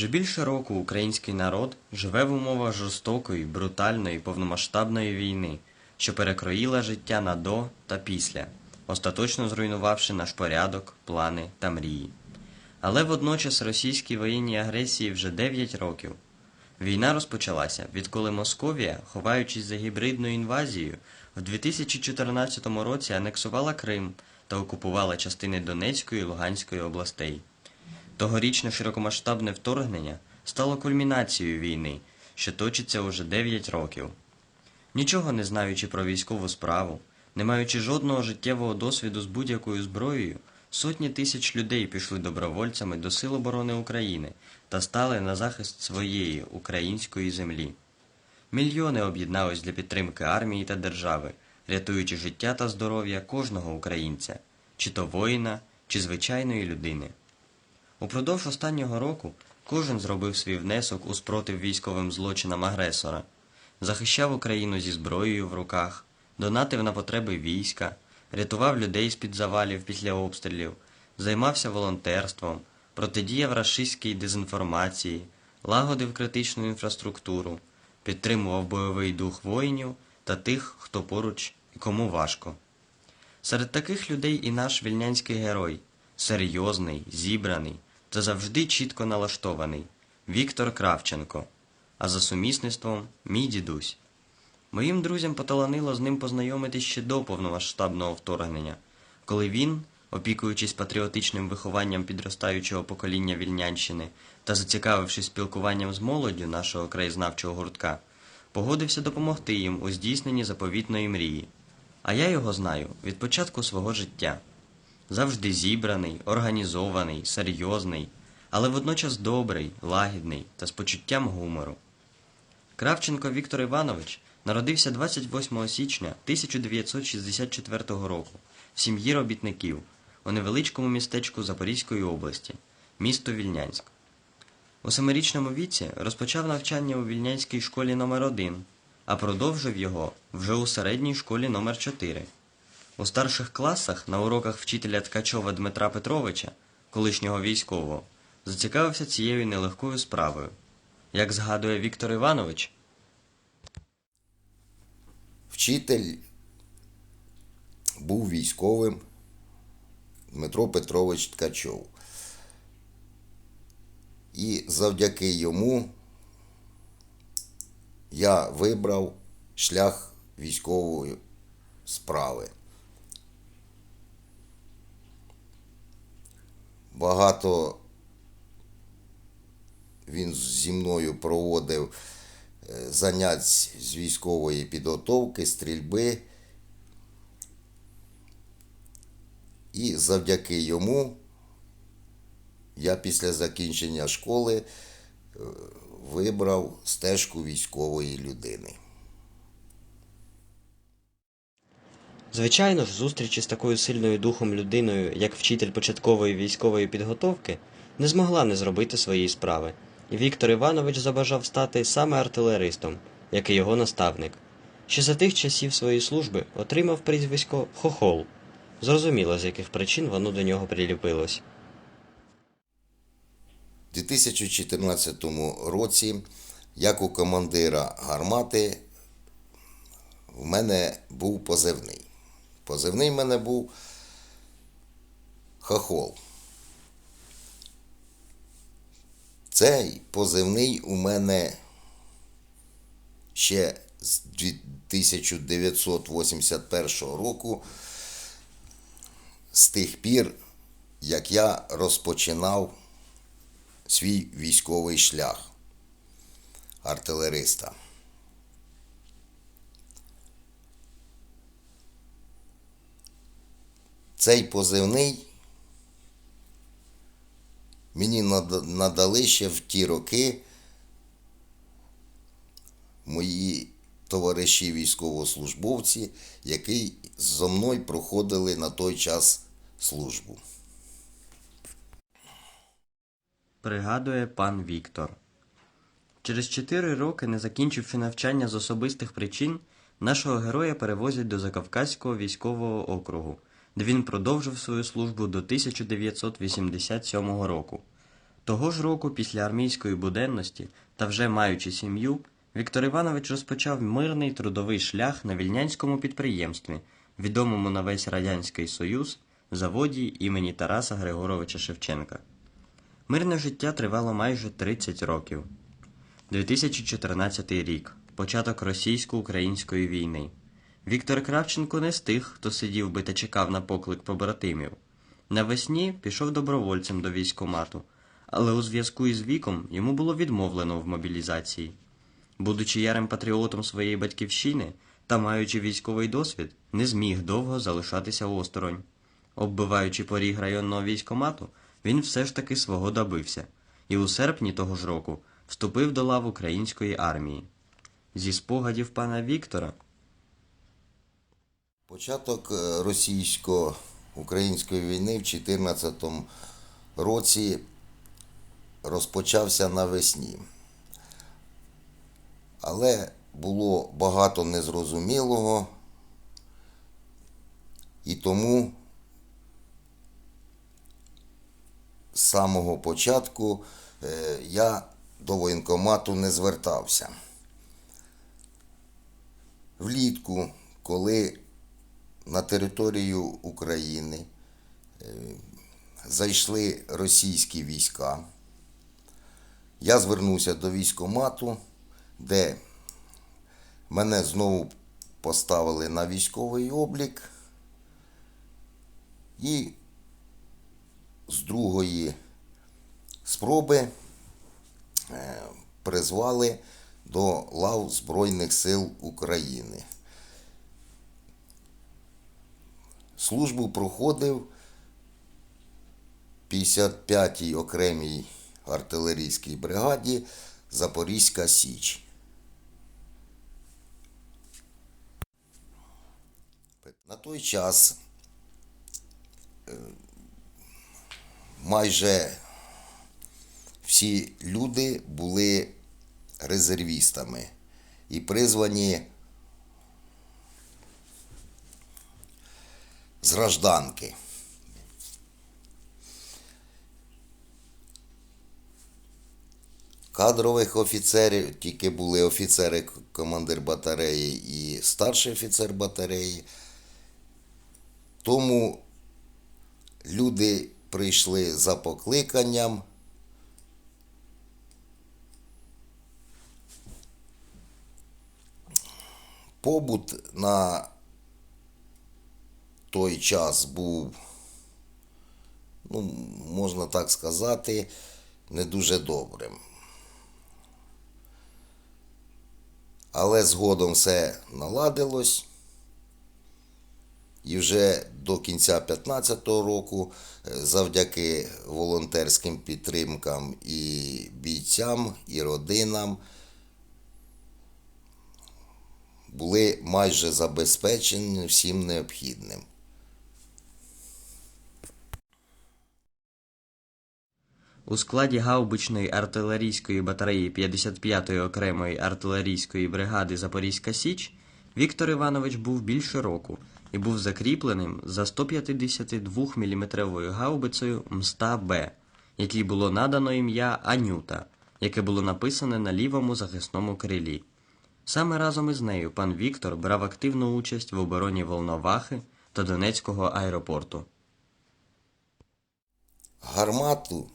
Вже більше року український народ живе в умовах жорстокої, брутальної, повномасштабної війни, що перекроїла життя на до та після, остаточно зруйнувавши наш порядок, плани та мрії. Але водночас російській воєнній агресії вже 9 років. Війна розпочалася, відколи Московія, ховаючись за гібридною інвазією, в 2014 році анексувала Крим та окупувала частини Донецької і Луганської областей. Тогорічне широкомасштабне вторгнення стало кульмінацією війни, що точиться уже 9 років. Нічого не знаючи про військову справу, не маючи жодного життєвого досвіду з будь-якою зброєю, сотні тисяч людей пішли добровольцями до Сил оборони України та стали на захист своєї української землі. Мільйони об'єднались для підтримки армії та держави, рятуючи життя та здоров'я кожного українця, чи то воїна, чи звичайної людини. Упродовж останнього року кожен зробив свій внесок у спротив військовим злочинам агресора, захищав Україну зі зброєю в руках, донатив на потреби війська, рятував людей з-під завалів після обстрілів, займався волонтерством, протидіяв рашистській дезінформації, лагодив критичну інфраструктуру, підтримував бойовий дух воїнів та тих, хто поруч і кому важко. Серед таких людей і наш вільнянський герой, серйозний, зібраний та завжди чітко налаштований Віктор Кравченко, а за сумісництвом мій дідусь. Моїм друзям поталанило з ним познайомитись ще до повномасштабного вторгнення, коли він, опікуючись патріотичним вихованням підростаючого покоління Вільнянщини та зацікавившись спілкуванням з молоддю нашого краєзнавчого гуртка, погодився допомогти їм у здійсненні заповітної мрії. А я його знаю від початку свого життя. Завжди зібраний, організований, серйозний, але водночас добрий, лагідний та з почуттям гумору. Кравченко Віктор Іванович народився 28 січня 1964 року в сім'ї робітників у невеличкому містечку Запорізької області, місто Вільнянськ. У семирічному віці розпочав навчання у Вільнянській школі номер 1 а продовжив його вже у середній школі номер 4 У старших класах на уроках вчителя Ткачова Дмитра Петровича, колишнього військового, зацікавився цією нелегкою справою. Як згадує Віктор Іванович, Вчитель був військовим Дмитро Петрович Ткачов. І завдяки йому я вибрав шлях військової справи. Багато він зі мною проводив е, занять з військової підготовки, стрільби. І завдяки йому я після закінчення школи е, вибрав стежку військової людини. Звичайно ж, зустрічі з такою сильною духом людиною, як вчитель початкової військової підготовки, не змогла не зробити своєї справи, і Віктор Іванович забажав стати саме артилеристом, як і його наставник. Ще за тих часів своєї служби отримав прізвисько Хохол. Зрозуміло, з яких причин воно до нього приліпилось. У 2014 році, як у командира гармати, в мене був позивний. Позивний в мене був Хохол. Цей позивний у мене ще з 1981 року, з тих пір, як я розпочинав свій військовий шлях артилериста. Цей позивний мені надали ще в ті роки мої товариші військовослужбовці, які зо мною проходили на той час службу. Пригадує пан Віктор. Через чотири роки, не закінчивши навчання з особистих причин, нашого героя перевозять до Закавказького військового округу, він продовжив свою службу до 1987 року. Того ж року, після армійської буденності та вже маючи сім'ю, Віктор Іванович розпочав мирний трудовий шлях на вільнянському підприємстві, відомому на весь Радянський Союз, заводі імені Тараса Григоровича Шевченка. Мирне життя тривало майже 30 років. 2014 рік. Початок російсько-української війни. Віктор Кравченко не з тих, хто сидів би та чекав на поклик побратимів. Навесні пішов добровольцем до військкомату, але у зв'язку із віком йому було відмовлено в мобілізації. Будучи ярим патріотом своєї батьківщини та маючи військовий досвід, не зміг довго залишатися осторонь. Оббиваючи поріг районного військкомату, він все ж таки свого добився, і у серпні того ж року вступив до лав української армії. Зі спогадів пана Віктора Початок е, російсько-української війни в 2014 році розпочався навесні. Але було багато незрозумілого, і тому з самого початку е, я до воєнкомату не звертався. Влітку, коли на територію України е, зайшли російські війська. Я звернувся до військкомату, де мене знову поставили на військовий облік. І з другої спроби е, призвали до лав Збройних сил України. Службу проходив 55-й окремій артилерійській бригаді Запорізька Січ. На той час е, майже всі люди були резервістами і призвані з гражданки. Кадрових офіцерів тільки були офіцери, командир батареї і старший офіцер батареї. Тому люди прийшли за покликанням. Побут на той час був, ну, можна так сказати, не дуже добрим. Але згодом все наладилось. І вже до кінця 2015 року, е, завдяки волонтерським підтримкам і бійцям, і родинам, були майже забезпечені всім необхідним. У складі гаубичної артилерійської батареї 55-ї окремої артилерійської бригади Запорізька Січ Віктор Іванович був більше року і був закріпленим за 152 мм гаубицею Мста Б, якій було надано ім'я Анюта, яке було написане на лівому захисному крилі. Саме разом із нею пан Віктор брав активну участь в обороні Волновахи та Донецького аеропорту. гармату,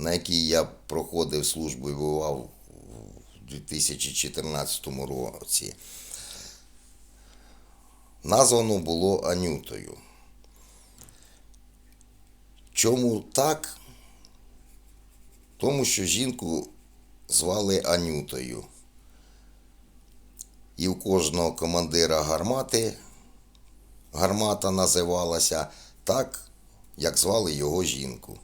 на якій я проходив службу і воював у 2014 році, названо було Анютою. Чому так? Тому що жінку звали Анютою. І у кожного командира гармати гармата називалася так, як звали його жінку.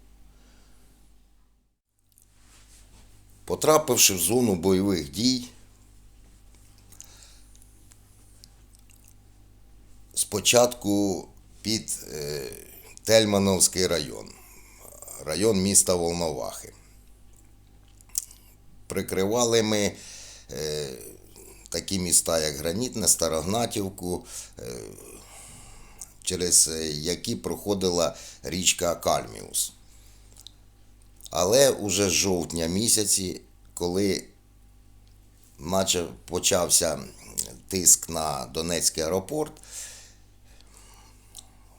Потрапивши в зону бойових дій, спочатку під е, Тельмановський район, район міста Волновахи. Прикривали ми е, такі міста, як Гранітне, Старогнатівку, е, через які проходила річка Кальміус. Але уже з жовтня місяці, коли наче почався тиск на Донецький аеропорт,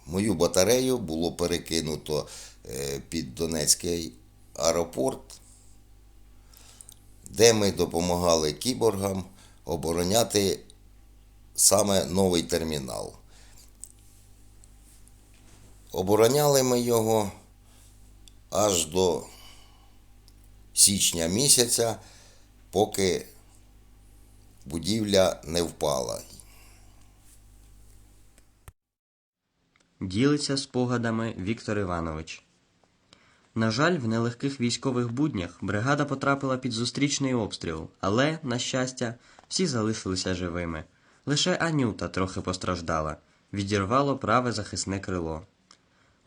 мою батарею було перекинуто е, під Донецький аеропорт, де ми допомагали кіборгам обороняти саме новий термінал. Обороняли ми його аж до січня місяця, поки будівля не впала. Ділиться спогадами Віктор Іванович. На жаль, в нелегких військових буднях бригада потрапила під зустрічний обстріл, але, на щастя, всі залишилися живими. Лише Анюта трохи постраждала, відірвало праве захисне крило.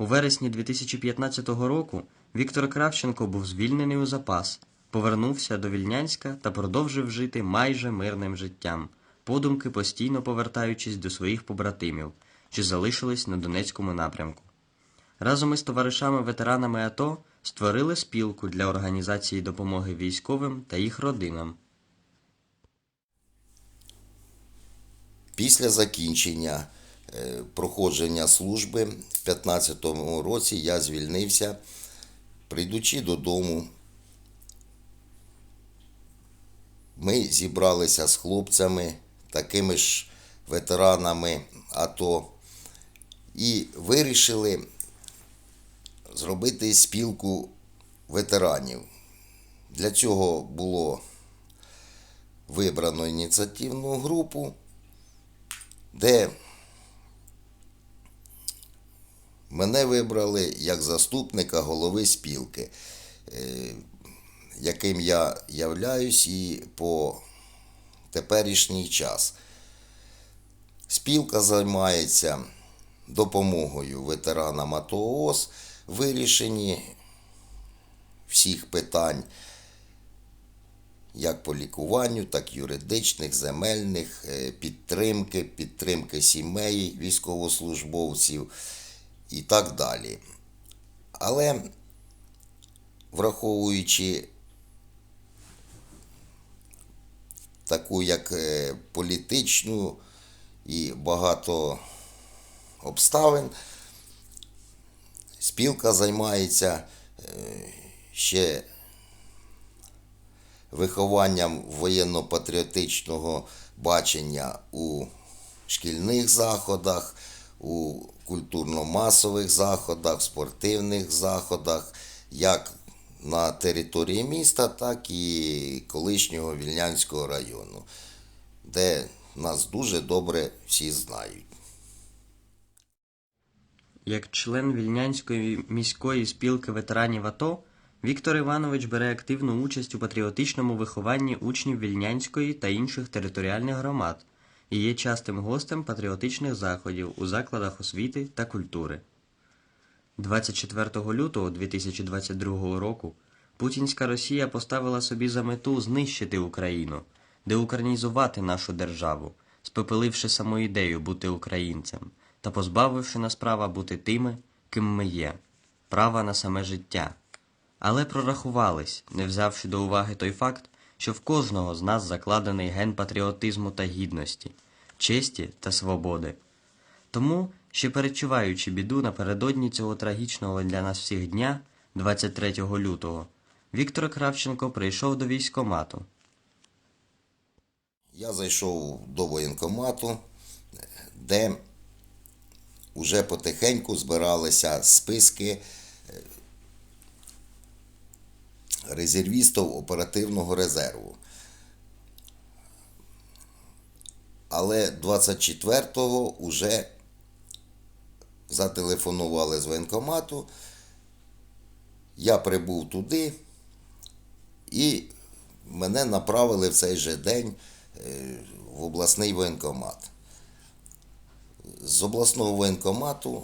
У вересні 2015 року Віктор Кравченко був звільнений у запас, повернувся до Вільнянська та продовжив жити майже мирним життям, подумки постійно повертаючись до своїх побратимів, що залишились на Донецькому напрямку. Разом із товаришами-ветеранами АТО створили спілку для організації допомоги військовим та їх родинам. Після закінчення проходження служби в 2015 році я звільнився, прийдучи додому. Ми зібралися з хлопцями, такими ж ветеранами АТО, і вирішили зробити спілку ветеранів. Для цього було вибрано ініціативну групу, де мене вибрали як заступника голови спілки, е, яким я являюсь і по теперішній час. Спілка займається допомогою ветеранам АТО ООС вирішенні всіх питань як по лікуванню, так і юридичних, земельних, е, підтримки, підтримки сімей військовослужбовців і так далі. Але враховуючи таку як е, політичну і багато обставин, спілка займається е, ще вихованням воєнно-патріотичного бачення у шкільних заходах, у культурно-масових заходах, спортивних заходах, як на території міста, так і колишнього Вільнянського району, де нас дуже добре всі знають. Як член Вільнянської міської спілки ветеранів АТО, Віктор Іванович бере активну участь у патріотичному вихованні учнів Вільнянської та інших територіальних громад і є частим гостем патріотичних заходів у закладах освіти та культури. 24 лютого 2022 року путінська Росія поставила собі за мету знищити Україну, деукраїнізувати нашу державу, спепеливши саму ідею бути українцем та позбавивши нас права бути тими, ким ми є, права на саме життя. Але прорахувались, не взявши до уваги той факт, що в кожного з нас закладений ген патріотизму та гідності, честі та свободи. Тому, ще перечуваючи біду напередодні цього трагічного для нас всіх дня, 23 лютого, Віктор Кравченко прийшов до військомату. Я зайшов до воєнкомату, де вже потихеньку збиралися списки резервістів оперативного резерву. Але 24-го вже зателефонували з воєнкомату. Я прибув туди і мене направили в цей же день е, в обласний воєнкомат. З обласного воєнкомату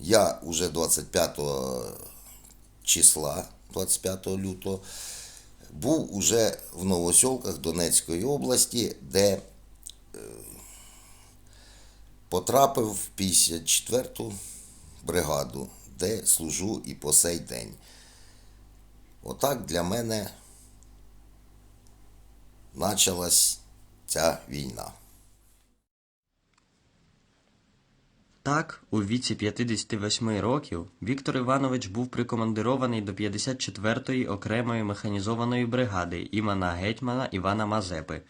я вже 25 числа, 25 лютого, був уже в Новосьолках Донецької області, де е, потрапив в 54-ту бригаду, де служу і по сей день. Отак для мене почалась ця війна. Так, у віці 58 років Віктор Іванович був прикомандирований до 54-ї окремої механізованої бригади імена гетьмана Івана Мазепи,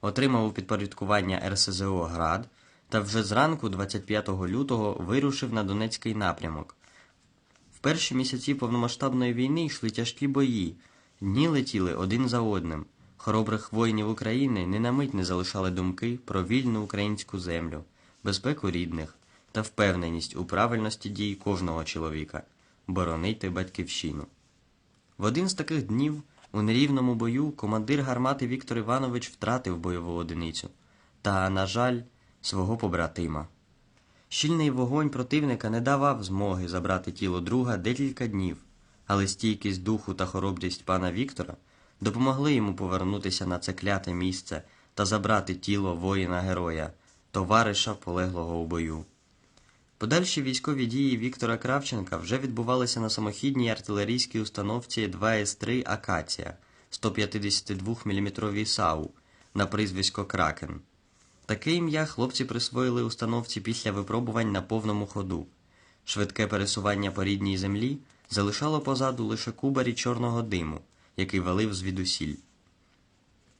отримав у підпорядкування РСЗО Град та вже зранку 25 лютого вирушив на Донецький напрямок. В перші місяці повномасштабної війни йшли тяжкі бої, дні летіли один за одним. Хоробрих воїнів України ні на мить не залишали думки про вільну українську землю, безпеку рідних та впевненість у правильності дій кожного чоловіка боронити батьківщину. В один з таких днів у нерівному бою командир гармати Віктор Іванович втратив бойову одиницю та, на жаль, свого побратима. Щільний вогонь противника не давав змоги забрати тіло друга декілька днів, але стійкість духу та хоробрість пана Віктора допомогли йому повернутися на це кляте місце та забрати тіло воїна-героя, товариша полеглого у бою. Подальші військові дії Віктора Кравченка вже відбувалися на самохідній артилерійській установці 2С3 Акація 152 мм САУ на прізвисько Кракен. Таке ім'я хлопці присвоїли установці після випробувань на повному ходу. Швидке пересування по рідній землі залишало позаду лише кубарі чорного диму, який валив звідусіль.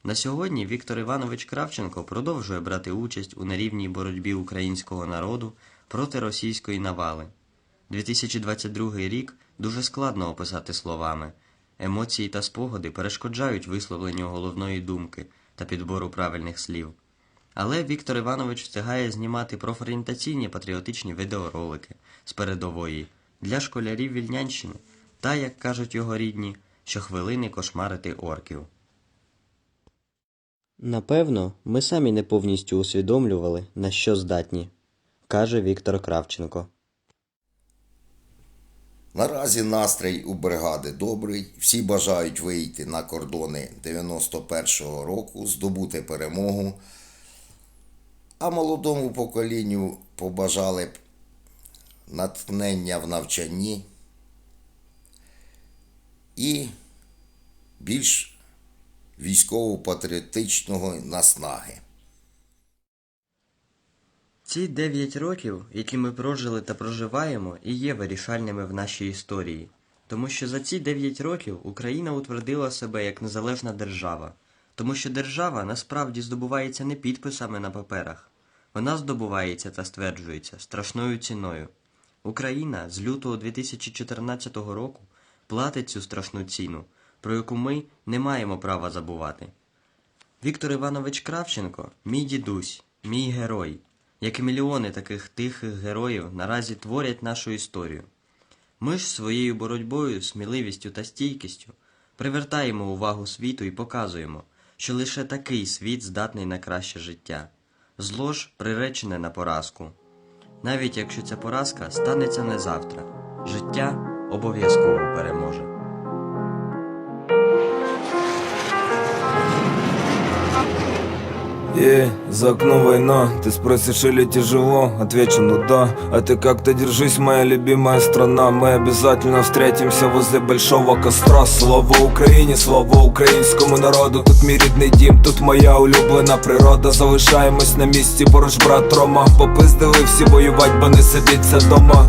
На сьогодні Віктор Іванович Кравченко продовжує брати участь у нерівній боротьбі українського народу проти російської навали. 2022 рік дуже складно описати словами. Емоції та спогади перешкоджають висловленню головної думки та підбору правильних слів. Але Віктор Іванович встигає знімати профорієнтаційні патріотичні відеоролики з передової для школярів Вільнянщини та, як кажуть його рідні, щохвилини кошмарити орків. Напевно, ми самі не повністю усвідомлювали, на що здатні, каже Віктор Кравченко. Наразі настрій у бригади добрий. Всі бажають вийти на кордони 91-го року, здобути перемогу. А молодому поколінню побажали б натхнення в навчанні і більш військово-патріотичного наснаги. Ці дев'ять років, які ми прожили та проживаємо, і є вирішальними в нашій історії, тому що за ці дев'ять років Україна утвердила себе як незалежна держава, тому що держава насправді здобувається не підписами на паперах, вона здобувається та стверджується страшною ціною. Україна з лютого 2014 року платить цю страшну ціну, про яку ми не маємо права забувати. Віктор Іванович Кравченко мій дідусь, мій герой, як і мільйони таких тихих героїв наразі творять нашу історію. Ми ж своєю боротьбою, сміливістю та стійкістю привертаємо увагу світу і показуємо, що лише такий світ здатний на краще життя. Зло ж приречене на поразку. Навіть якщо ця поразка станеться не завтра, життя обов'язково переможе. Ей, за окном война, ты спросишь или тяжело, отвечу ну да А ты как-то держись, моя любимая страна Мы обязательно встретимся возле большого костра Слава Україні, слава українському народу Тут мій рідний дім, тут моя улюблена природа Залишаємось на місці, поруч брат Рома Попиздили всі воювать, бо не сидіться дома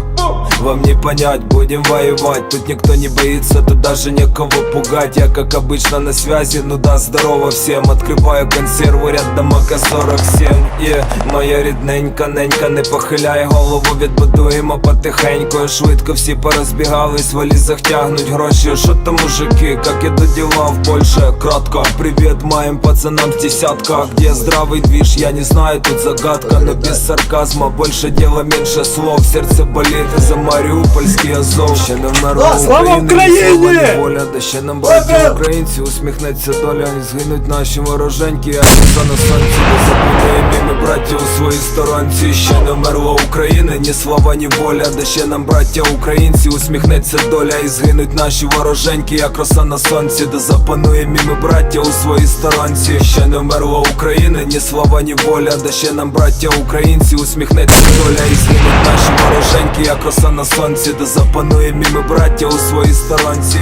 вам не понять, будем воевать Тут никто не боится, тут даже некого пугать Я как обычно на связи, ну да, здорово всем Открываю консерву рядом АК-47 yeah. Моя рідненька, ненька, не похиляй голову Відбудуємо потихеньку Швидко всі порозбігались, в валізах тягнуть гроші Що там мужики, как идут дела в Польше? Кратко, привет моим пацанам с десятка Где здравый движ, я не знаю, тут загадка Но без сарказма, больше дела, меньше слов Сердце болит за Маріупольський Азов. Ще не вмерла Слава Україні! воля, да ще нам браття українці усміхнеться доля І згинуть наші вороженьки, а сонце на сонці Не забудуємо ми браття у своїй сторонці. Ще не вмерла Україна, ні слава, ні воля Да ще нам браття українці. Усміхнеться доля І згинуть наші вороженьки, як роса на сонці Да запануємо ми браття у своїй сторонці. Ще не вмерла Україна, ні слава, ні воля Да ще нам браття українці. Усміхнеться доля І згинуть наші вороженьки, як роса на сонці Да запанує ми браття у своїй сторонці